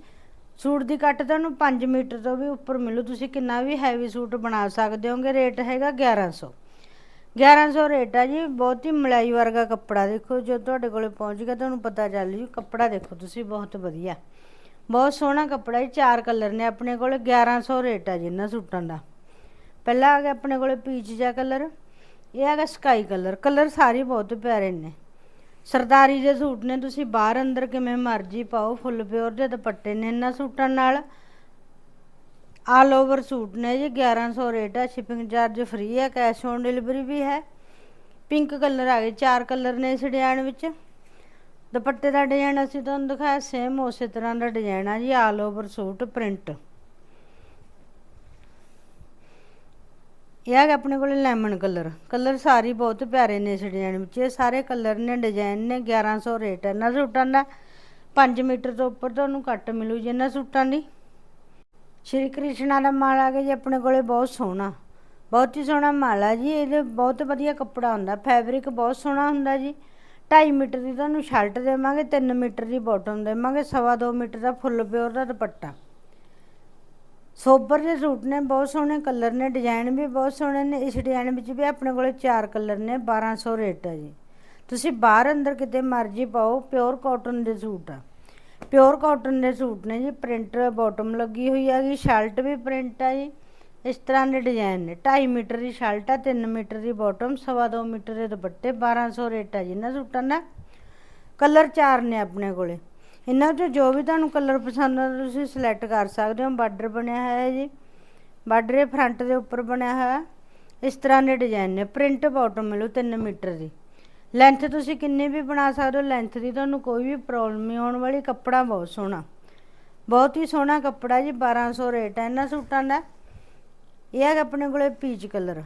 ਸੂਟ ਦੀ ਕੱਟ ਤੁਹਾਨੂੰ 5 ਮੀਟਰ ਤੋਂ ਵੀ ਉੱਪਰ ਮਿਲੂ। ਤੁਸੀਂ ਕਿੰਨਾ ਵੀ ਹੈਵੀ ਸੂਟ ਬਣਾ ਸਕਦੇ ਹੋਗੇ ਰੇਟ ਹੈਗਾ 1100 1100 ਰੇਟ ਆ ਜੀ, ਬਹੁਤ ਹੀ ਮਲਾਈ ਵਰਗਾ ਕੱਪੜਾ ਦੇਖੋ, ਜੋ ਤੁਹਾਡੇ ਕੋਲੇ ਪਹੁੰਚ ਗਿਆ, ਤੁਹਾਨੂੰ ਪਤਾ ਚੱਲ ਜੂ, ਕੱਪੜਾ ਦੇਖੋ ਤੁਸੀਂ, ਬਹੁਤ ਵਧੀਆ। ਬਹੁਤ ਸੋਹਣਾ ਕੱਪੜਾ ਜੀ, ਚਾਰ ਕਲਰ ਨੇ ਆਪਣੇ ਕੋਲੇ 1100 ਰੇਟ ਆ ਜੀ ਇਹਨਾਂ ਸੂਟਾਂ ਦਾ। ਪਹਿਲਾ ਆ ਗਿਆ ਆਪਣੇ ਕੋਲੇ ਪੀਚ ਜਿਹਾ ਕਲਰ, ਇਹ ਹੈਗਾ ਸਕਾਈ ਕਲਰ ਕਲਰ ਸਾਰੇ ਬਹੁਤ ਪਿਆਰੇ ਨੇ। ਸਰਦਾਰੀ ਦੇ ਸੂਟ ਨੇ, ਤੁਸੀਂ ਬਾਹਰ ਅੰਦਰ ਕਿਵੇਂ ਮਰਜ਼ੀ ਪਾਓ, ਫੁੱਲ ਪਿਓਰ ਦੇ ਦੁਪੱਟੇ ਨੇ ਇਹਨਾਂ ਸੂਟਾਂ ਨਾਲ। ਆਲ ਓਵਰ ਸੂਟ ਨੇ ਜੀ 1100 ਰੇਟ ਆ ਸ਼ਿਪਿੰਗ ਚਾਰਜ ਫ੍ਰੀ ਹੈ ਕੈਸ਼ ਔਨ ਡਿਲੀਵਰੀ ਵੀ ਹੈ। ਪਿੰਕ ਕਲਰ ਆ ਗਏ, ਚਾਰ ਕਲਰ ਨੇ ਇਸ ਡਿਜ਼ਾਈਨ ਵਿੱਚ। ਦੁਪੱਟੇ ਦਾ ਡਿਜ਼ਾਈਨ ਅਸੀਂ ਤੁਹਾਨੂੰ ਦਿਖਾਇਆ ਸੇਮ ਉਸੇ ਤਰ੍ਹਾਂ ਦਾ ਡਿਜ਼ਾਈਨ ਆ ਜੀ ਆਲ ਓਵਰ ਸੂਟ ਪ੍ਰਿੰਟ ਇਹ ਹੈਗਾ ਆਪਣੇ ਕੋਲ ਲੈਮਨ ਕਲਰ ਕਲਰ ਸਾਰੇ ਬਹੁਤ ਪਿਆਰੇ ਨੇ ਇਸ ਡਿਜ਼ਾਈਨ ਵਿੱਚ। ਇਹ ਸਾਰੇ ਕਲਰ ਨੇ ਡਿਜ਼ਾਈਨ ਨੇ 1100 ਰੇਟ ਹੈ ਇਹਨਾਂ ਸੂਟਾਂ ਦਾ 5 ਮੀਟਰ ਤੋਂ ਉੱਪਰ ਤੁਹਾਨੂੰ ਕੱਟ ਮਿਲੂ ਜੀ ਇਹਨਾਂ ਸੂਟਾਂ ਦੀ। ਸ਼੍ਰੀ ਕ੍ਰਿਸ਼ਨਾ ਦਾ ਮਾਲ ਆ ਗਿਆ ਜੀ ਆਪਣੇ ਕੋਲੇ, ਬਹੁਤ ਸੋਹਣਾ। ਬਹੁਤ ਹੀ ਸੋਹਣਾ ਮਾਲ ਆ ਜੀ। ਇਹਦੇ ਬਹੁਤ ਵਧੀਆ ਕੱਪੜਾ ਹੁੰਦਾ। ਫੈਬਰਿਕ ਬਹੁਤ ਸੋਹਣਾ ਹੁੰਦਾ ਜੀ। 2.5 ਮੀਟਰ ਦੀ ਤੁਹਾਨੂੰ ਸ਼ਰਟ ਦੇਵਾਂਗੇ 3 ਮੀਟਰ ਦੀ ਬਾਟਮ ਦੇਵਾਂਗੇ, ਸਵਾ 2 ਮੀਟਰ ਦਾ ਫੁੱਲ ਪਿਓਰ ਦਾ ਦੁਪੱਟਾ। ਸੋਬਰ ਦੇ ਸੂਟ ਨੇ, ਬਹੁਤ ਸੋਹਣੇ ਕਲਰ ਨੇ, ਡਿਜ਼ਾਈਨ ਵੀ ਬਹੁਤ ਸੋਹਣੇ ਨੇ, ਇਸ ਡਿਜ਼ਾਈਨ ਵਿੱਚ ਵੀ ਆਪਣੇ ਕੋਲੇ ਚਾਰ ਕਲਰ ਨੇ 1200 ਰੇਟ ਆ ਜੀ। ਤੁਸੀਂ ਬਾਹਰ ਅੰਦਰ ਕਿਤੇ ਮਰਜ਼ੀ ਪਾਓ, ਪਿਓਰ ਕਾਟਨ ਦੇ ਸੂਟ ਆ। ਪਿਓਰ ਕਾਟਨ ਦੇ ਸੂਟ ਨੇ ਜੀ, ਪ੍ਰਿੰਟ ਬਾਟਮ ਲੱਗੀ ਹੋਈ ਹੈਗੀ ਸ਼ਰਟ ਵੀ ਪ੍ਰਿੰਟ ਆ ਜੀ, ਇਸ ਤਰ੍ਹਾਂ ਦੇ ਡਿਜ਼ਾਈਨ ਨੇ। 2.5 ਮੀਟਰ ਦੀ ਸ਼ਰਟ ਆ 3 ਮੀਟਰ ਦੀ ਬਾਟਮ, ਸਵਾ 2 ਮੀਟਰ ਦੇ ਦੁਪੱਟੇ 1200 ਰੇਟ ਆ ਜੀ ਇਹਨਾਂ ਸੂਟਾਂ ਦਾ। ਕਲਰ ਚਾਰ ਨੇ ਆਪਣੇ ਕੋਲੇ। ਇਹਨਾਂ ਚੋਂ ਜੋ ਵੀ ਤੁਹਾਨੂੰ ਕਲਰ ਪਸੰਦ ਆ, ਤੁਸੀਂ ਸਿਲੈਕਟ ਕਰ ਸਕਦੇ ਹੋ। ਬਾਰਡਰ ਬਣਿਆ ਹੋਇਆ ਹੈ ਜੀ। ਬਾਰਡਰ ਇਹ ਫਰੰਟ ਦੇ ਉੱਪਰ ਬਣਿਆ ਹੋਇਆ। ਇਸ ਤਰ੍ਹਾਂ ਦੇ ਡਿਜ਼ਾਈਨ ਨੇ। ਪ੍ਰਿੰਟ ਬਾਟਮ ਮਿਲੂ 3 ਮੀਟਰ ਦੀ। ਲੈਂਥ ਤੁਸੀਂ ਕਿੰਨੀ ਵੀ ਬਣਾ ਸਕਦੇ ਹੋ ਲੈਂਥ ਦੀ ਤੁਹਾਨੂੰ ਕੋਈ ਵੀ ਪ੍ਰੋਬਲਮ ਨਹੀਂ ਆਉਣ ਵਾਲੀ। ਕੱਪੜਾ ਬਹੁਤ ਸੋਹਣਾ। ਬਹੁਤ ਹੀ ਸੋਹਣਾ ਕੱਪੜਾ ਜੀ 1200 ਰੇਟ ਹੈ ਇਹਨਾਂ ਸੂਟਾਂ ਦਾ। ਇਹ ਹੈਗਾ ਆਪਣੇ ਕੋਲੇ ਪੀਚ ਕਲਰ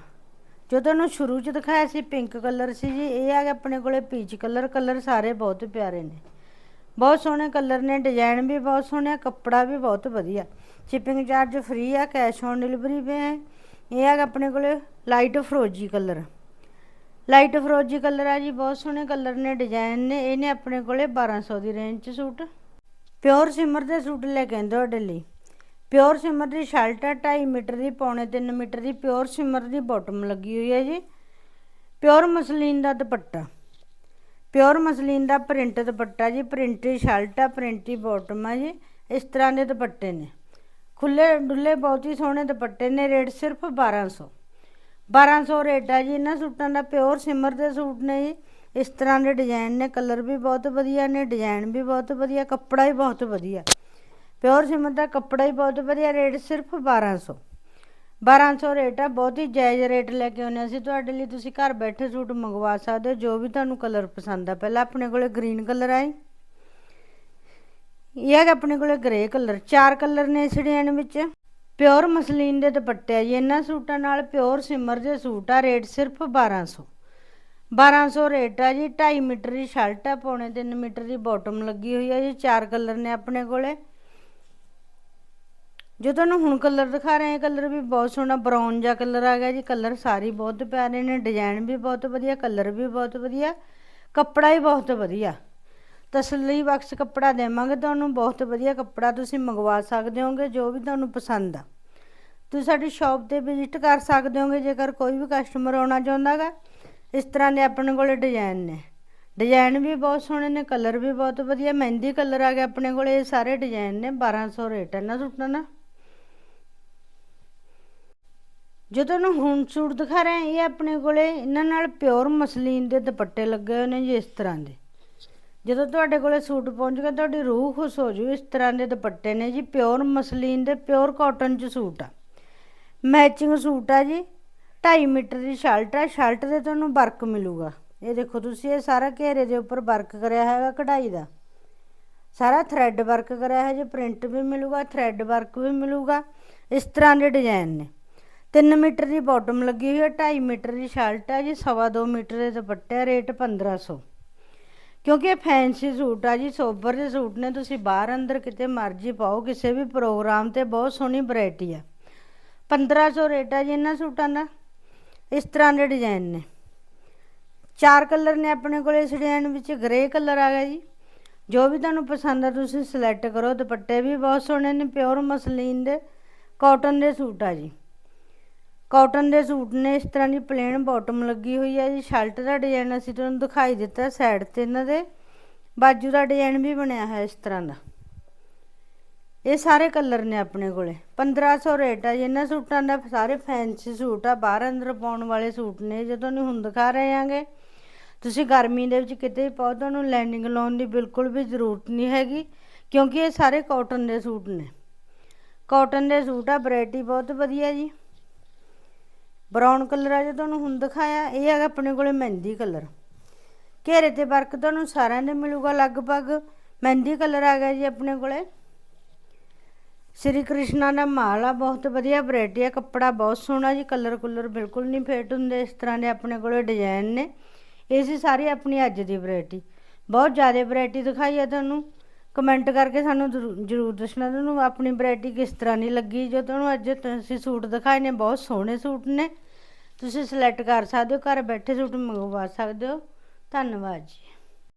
ਜੋ ਤੁਹਾਨੂੰ ਸ਼ੁਰੂ ਚ ਦਿਖਾਇਆ ਸੀ ਪਿੰਕ ਕਲਰ ਸੀ ਜੀ, ਇਹ ਹੈਗਾ ਆਪਣੇ ਕੋਲੇ ਪੀਚ ਕਲਰ ਕਲਰ ਸਾਰੇ ਬਹੁਤ ਪਿਆਰੇ ਨੇ। ਬਹੁਤ ਸੋਹਣੇ ਕਲਰ ਨੇ ਡਿਜ਼ਾਈਨ ਵੀ ਬਹੁਤ ਸੋਹਣਾ ਕੱਪੜਾ ਵੀ ਬਹੁਤ ਵਧੀਆ। ਸ਼ਿਪਿੰਗ ਚਾਰਜ ਫ੍ਰੀ ਆ ਕੈਸ਼ ਔਨ ਡਿਲੀਵਰੀ ਵੀ ਹੈ। ਇਹ ਹੈਗਾ ਆਪਣੇ ਕੋਲੇ ਲਾਈਟ ਫਰੋਜੀ ਕਲਰ ਲਾਈਟ ਫਰੋਜੀ ਕਲਰ ਆ ਜੀ, ਬਹੁਤ ਸੋਹਣੇ ਕਲਰ ਨੇ ਡਿਜ਼ਾਈਨ ਨੇ, ਇਹ ਨੇ ਆਪਣੇ ਕੋਲੇ 1200 ਦੀ ਰੇਂਜ 'ਚ ਸੂਟ। ਪਿਓਰ ਸਿਮਰ ਦੇ ਸੂਟ ਲੈ ਕੇ ਆਂਦੇ ਤੁਹਾਡੇ ਲਈ। ਪਿਓਰ ਸਿਮਰ ਦੀ ਸ਼ਰਟ ਆ 2.5 ਮੀਟਰ ਦੀ, ਪੌਣੇ 3 ਮੀਟਰ ਦੀ ਪਿਓਰ ਸਿਮਰ ਦੀ ਬਾਟਮ ਲੱਗੀ ਹੋਈ ਹੈ ਜੀ। ਪਿਓਰ ਮਸਲੀਨ ਦਾ ਦੁਪੱਟਾ। ਪਿਓਰ ਮਸਲੀਨ ਦਾ ਪ੍ਰਿੰਟ ਦੁਪੱਟਾ ਜੀ ਪ੍ਰਿੰਟੀ ਸ਼ਰਟ ਆ ਪ੍ਰਿੰਟੀ ਬਾਟਮ ਆ ਜੀ, ਇਸ ਤਰ੍ਹਾਂ ਦੇ ਦੁਪੱਟੇ ਨੇ। ਖੁੱਲੇ ਡੁੱਲੇ ਬਹੁਤ ਹੀ ਸੋਹਣੇ ਦੁਪੱਟੇ ਨੇ ਰੇਟ ਸਿਰਫ 1200 1200 ਰੇਟ ਆ ਜੀ, ਇਹਨਾਂ ਸੂਟਾਂ ਦਾ ਪਿਓਰ ਸਿਮਰ ਦੇ ਸੂਟ ਨੇ ਜੀ। ਇਸ ਤਰ੍ਹਾਂ ਦੇ ਡਿਜ਼ਾਈਨ ਨੇ ਕਲਰ ਵੀ ਬਹੁਤ ਵਧੀਆ ਨੇ ਡਿਜ਼ਾਈਨ ਵੀ ਬਹੁਤ ਵਧੀਆ, ਕੱਪੜਾ ਵੀ ਬਹੁਤ ਵਧੀਆ। ਪਿਓਰ ਸਿਮਰ ਦਾ ਕੱਪੜਾ ਹੀ ਬਹੁਤ ਵਧੀਆ ਰੇਟ ਸਿਰਫ 1200 1200 ਰੇਟ ਆ, ਬਹੁਤ ਹੀ ਜਾਇਜ਼ ਰੇਟ ਲੈ ਕੇ ਆਉਂਦੇ ਅਸੀਂ। ਤੁਹਾਡੇ ਲਈ ਤੁਸੀਂ ਘਰ ਬੈਠੇ ਸੂਟ ਮੰਗਵਾ ਸਕਦੇ ਹੋ, ਜੋ ਵੀ ਤੁਹਾਨੂੰ ਕਲਰ ਪਸੰਦ ਆ। ਪਹਿਲਾਂ ਆਪਣੇ ਕੋਲੇ ਗ੍ਰੀਨ ਕਲਰ ਆਏ ਇਹ ਹੈਗਾ ਆਪਣੇ ਕੋਲੇ ਗ੍ਰੇ ਕਲਰ, ਚਾਰ ਕਲਰ ਨੇ ਇਸ ਡਿਜ਼ਾਈਨ ਵਿੱਚ। ਪਿਓਰ ਮਸਲੀਨ ਦੇ ਦੁਪੱਟੇ ਆ ਜੀ। ਇਹਨਾਂ ਸੂਟਾਂ ਨਾਲ ਪਿਓਰ ਸਿਮਰ ਦੇ ਸੂਟ ਆ, ਰੇਟ ਸਿਰਫ 1200 1200 ਰੇਟ ਆ ਜੀ 2.5 ਮੀਟਰ ਦੀ ਸ਼ਰਟ ਆ, ਪੌਣੇ 3 ਮੀਟਰ ਦੀ ਬਾਟਮ ਲੱਗੀ ਹੋਈ ਆ ਜੀ, ਚਾਰ ਕਲਰ ਨੇ ਆਪਣੇ ਕੋਲੇ। ਜੋ ਤੁਹਾਨੂੰ ਹੁਣ ਕਲਰ ਦਿਖਾ ਰਹੇ ਹਾਂ ਕਲਰ ਵੀ ਬਹੁਤ ਸੋਹਣਾ ਬਰਾਊਨ ਜਿਹਾ ਕਲਰ ਆ ਗਿਆ ਜੀ ਕਲਰ ਸਾਰੇ ਬਹੁਤ ਪਿਆਰੇ ਨੇ ਡਿਜ਼ਾਈਨ ਵੀ ਬਹੁਤ ਵਧੀਆ ਕਲਰ ਵੀ ਬਹੁਤ ਵਧੀਆ, ਕੱਪੜਾ ਹੀ ਬਹੁਤ ਵਧੀਆ। ਤਸੱਲੀ ਬਖਸ਼ ਕੱਪੜਾ ਦੇਵਾਂਗੇ ਤੁਹਾਨੂੰ, ਬਹੁਤ ਵਧੀਆ ਕੱਪੜਾ ਤੁਸੀਂ ਮੰਗਵਾ ਸਕਦੇ ਹੋਗੇ, ਜੋ ਵੀ ਤੁਹਾਨੂੰ ਪਸੰਦ ਆ। ਤੁਸੀਂ ਸਾਡੀ ਸ਼ਾਪ ਤੇ ਵਿਜ਼ਿਟ ਕਰ ਸਕਦੇ ਹੋਗੇ, ਜੇਕਰ ਕੋਈ ਵੀ ਕਸਟਮਰ ਆਉਣਾ ਚਾਹੁੰਦਾ ਚਾਹੁੰਦਾਗਾ ਇਸ ਤਰ੍ਹਾਂ ਦੇ ਆਪਣੇ ਕੋਲੇ ਡਿਜ਼ਾਈਨ ਨੇ। ਡਿਜ਼ਾਈਨ ਵੀ ਬਹੁਤ ਸੋਹਣੇ ਨੇ ਕਲਰ ਵੀ ਬਹੁਤ ਵਧੀਆ, ਮਹਿੰਦੀ ਕਲਰ ਆ ਗਿਆ ਆਪਣੇ ਕੋਲੇ, ਇਹ ਸਾਰੇ ਡਿਜ਼ਾਈਨ ਨੇ 1200 ਰੇਟ ਹੈ ਨਾ ਸੂਟਾਂ ਦਾ ਜੋ ਤੁਹਾਨੂੰ ਹੁਣ ਸੂਟ ਦਿਖਾ ਰਹੇ ਹਾਂ, ਇਹ ਆਪਣੇ ਕੋਲੇ ਇਹਨਾਂ ਨਾਲ ਪਿਓਰ ਮਸਲੀਨ ਦੇ ਦੁਪੱਟੇ ਲੱਗੇ ਹੋਏ ਨੇ ਜੀ ਇਸ ਤਰ੍ਹਾਂ ਦੇ। ਜਦੋਂ ਤੁਹਾਡੇ ਕੋਲੇ ਸੂਟ ਪਹੁੰਚ ਗਿਆ ਤੁਹਾਡੀ ਰੂਹ ਖੁਸ਼ ਹੋ ਜੂ, ਇਸ ਤਰ੍ਹਾਂ ਦੇ ਦੁਪੱਟੇ ਨੇ ਜੀ, ਪਿਓਰ ਮਸਲੀਨ ਦੇ, ਪਿਓਰ ਕਾਟਨ ਚ ਸੂਟ ਆ। ਮੈਚਿੰਗ ਸੂਟ ਆ ਜੀ 2.5 ਮੀਟਰ ਦੀ ਸ਼ਰਟ ਆ, ਸ਼ਰਟ ਦੇ ਤੁਹਾਨੂੰ ਵਰਕ ਮਿਲੂਗਾ। ਇਹ ਦੇਖੋ ਤੁਸੀਂ, ਇਹ ਸਾਰਾ ਘੇਰੇ ਦੇ ਉੱਪਰ ਵਰਕ ਕਰਿਆ ਹੈਗਾ ਕਢਾਈ ਦਾ। ਸਾਰਾ ਥਰੈਡ ਵਰਕ ਕਰਿਆ ਹੈ ਜੀ ਪ੍ਰਿੰਟ ਵੀ ਮਿਲੂਗਾ ਥਰੈਡ ਵਰਕ ਵੀ ਮਿਲੂਗਾ, ਇਸ ਤਰ੍ਹਾਂ ਦੇ ਡਿਜ਼ਾਈਨ ਨੇ। 3 ਮੀਟਰ ਦੀ ਬਾਟਮ ਲੱਗੀ ਹੋਈ ਹੈ 2.5 ਮੀਟਰ ਦੀ ਸ਼ਰਟ ਹੈ ਜੀ 2.5 ਮੀਟਰ ਦੇ ਦੁਪੱਟੇ ਰੇਟ 1500 ਕਿਉਂਕਿ ਇਹ ਫੈਂਸੀ ਸੂਟ ਆ ਜੀ, ਸੋਬਰ ਦੇ ਸੂਟ ਨੇ, ਤੁਸੀਂ ਬਾਹਰ ਅੰਦਰ ਕਿਤੇ ਮਰਜ਼ੀ ਪਾਓ, ਕਿਸੇ ਵੀ ਪ੍ਰੋਗਰਾਮ ਤੇ ਬਹੁਤ ਸੋਹਣੀ ਵੈਰਾਈਟੀ ਆ। 1500 ਰੇਟ ਆ ਜੀ ਇਹਨਾਂ ਸੂਟਾਂ ਦਾ, ਇਸ ਤਰ੍ਹਾਂ ਦੇ ਡਿਜ਼ਾਈਨ ਨੇ। ਚਾਰ ਕਲਰ ਨੇ ਆਪਣੇ ਕੋਲ, ਇਸ ਡਿਜ਼ਾਈਨ ਵਿੱਚ ਗ੍ਰੇ ਕਲਰ ਆ ਗਿਆ ਜੀ। ਜੋ ਵੀ ਤੁਹਾਨੂੰ ਪਸੰਦ ਆ, ਤੁਸੀਂ ਸਿਲੈਕਟ ਕਰੋ। ਦੁਪੱਟੇ ਵੀ ਬਹੁਤ ਸੋਹਣੇ ਨੇ ਪਿਓਰ ਮਸਲੀਨ ਦੇ ਕਾਟਨ ਦੇ ਸੂਟ ਆ ਜੀ। ਕਾਟਨ ਦੇ ਸੂਟ ਨੇ ਇਸ ਤਰ੍ਹਾਂ ਦੀ ਪਲੇਨ ਬਾਟਮ ਲੱਗੀ ਹੋਈ ਹੈ ਜੀ। ਸ਼ਰਟ ਦਾ ਡਿਜ਼ਾਈਨ ਅਸੀਂ ਤੁਹਾਨੂੰ ਦਿਖਾਈ ਦਿੱਤਾ ਸਾਈਡ ਤੇ ਇਹਨਾਂ ਦੇ। ਬਾਜੂ ਦਾ ਡਿਜ਼ਾਈਨ ਵੀ ਬਣਿਆ ਹੈ ਇਸ ਤਰ੍ਹਾਂ ਦਾ। ਇਹ ਸਾਰੇ ਕਲਰ ਨੇ ਆਪਣੇ ਕੋਲੇ। 1500 ਰੇਟ ਆ ਜੀ। ਇਹਨਾਂ ਸੂਟਾਂ ਦਾ ਸਾਰੇ ਫੈਂਸੀ ਸੂਟ ਆ। ਬਾਹਰ ਅੰਦਰ ਪਾਉਣ ਵਾਲੇ ਸੂਟ ਨੇ। ਜੇ ਤੁਹਾਨੂੰ ਹੁਣ ਦਿਖਾ ਰਹੇ ਆਂਗੇ, ਤੁਸੀਂ ਗਰਮੀ ਦੇ ਵਿੱਚ ਕਿਤੇ ਵੀ ਪਾਓ, ਤੁਹਾਨੂੰ ਲੈਂਡਿੰਗ ਲਾਉਣ ਦੀ ਬਿਲਕੁਲ ਵੀ ਜ਼ਰੂਰਤ ਨਹੀਂ ਹੈਗੀ, ਕਿਉਂਕਿ ਇਹ ਸਾਰੇ ਕਾਟਨ ਦੇ ਸੂਟ ਨੇ। ਕਾਟਨ ਦੇ ਸੂਟ ਆ ਵੈਰਾਈਟੀ ਬਹੁਤ ਵਧੀਆ ਜੀ। ਬਰਾਊਨ ਕਲਰ ਆ ਜੋ ਤੁਹਾਨੂੰ ਹੁਣ ਦਿਖਾਇਆ, ਇਹ ਹੈਗਾ ਆਪਣੇ ਕੋਲੇ ਮਹਿੰਦੀ ਕਲਰ। ਘੇਰੇ ਤੇ ਵਰਕ ਤੁਹਾਨੂੰ ਸਾਰਿਆਂ ਦੇ ਮਿਲੂਗਾ ਲਗਭਗ। ਮਹਿੰਦੀ ਕਲਰ ਆ ਗਿਆ ਜੀ ਆਪਣੇ ਕੋਲੇ। ਸ਼੍ਰੀ ਕ੍ਰਿਸ਼ਨਾ ਦਾ ਮਾਲ ਆ, ਬਹੁਤ ਵਧੀਆ ਵੈਰਾਈਟੀ ਆ, ਕੱਪੜਾ ਬਹੁਤ ਸੋਹਣਾ ਜੀ, ਕਲਰ ਕੁਲਰ ਬਿਲਕੁਲ ਨਹੀਂ ਫੇਟ ਹੁੰਦੇ, ਇਸ ਤਰ੍ਹਾਂ ਦੇ ਆਪਣੇ ਕੋਲੇ ਡਿਜ਼ਾਈਨ ਨੇ। ਇਹ ਸੀ ਸਾਰੀ ਆਪਣੀ ਅੱਜ ਦੀ ਵੈਰਾਈਟੀ। ਬਹੁਤ ਜ਼ਿਆਦਾ ਵੈਰਾਈਟੀ ਦਿਖਾਈ ਹੈ ਤੁਹਾਨੂੰ। ਕਮੈਂਟ ਕਰਕੇ ਸਾਨੂੰ ਜ਼ਰੂ- ਜ਼ਰੂਰ ਦੱਸਣਾ ਤੁਹਾਨੂੰ ਆਪਣੀ ਵੈਰਾਈਟੀ ਕਿਸ ਤਰ੍ਹਾਂ ਦੀ ਲੱਗੀ। ਜੋ ਤੁਹਾਨੂੰ ਅੱਜ ਤੁਸੀਂ ਸੂਟ ਦਿਖਾਏ ਨੇ, ਬਹੁਤ ਸੋਹਣੇ ਸੂਟ ਨੇ। ਤੁਸੀਂ ਸਿਲੈਕਟ ਕਰ ਸਕਦੇ ਹੋ, ਘਰ ਬੈਠੇ ਸੂਟ ਮੰਗਵਾ ਸਕਦੇ ਹੋ। ਧੰਨਵਾਦ ਜੀ।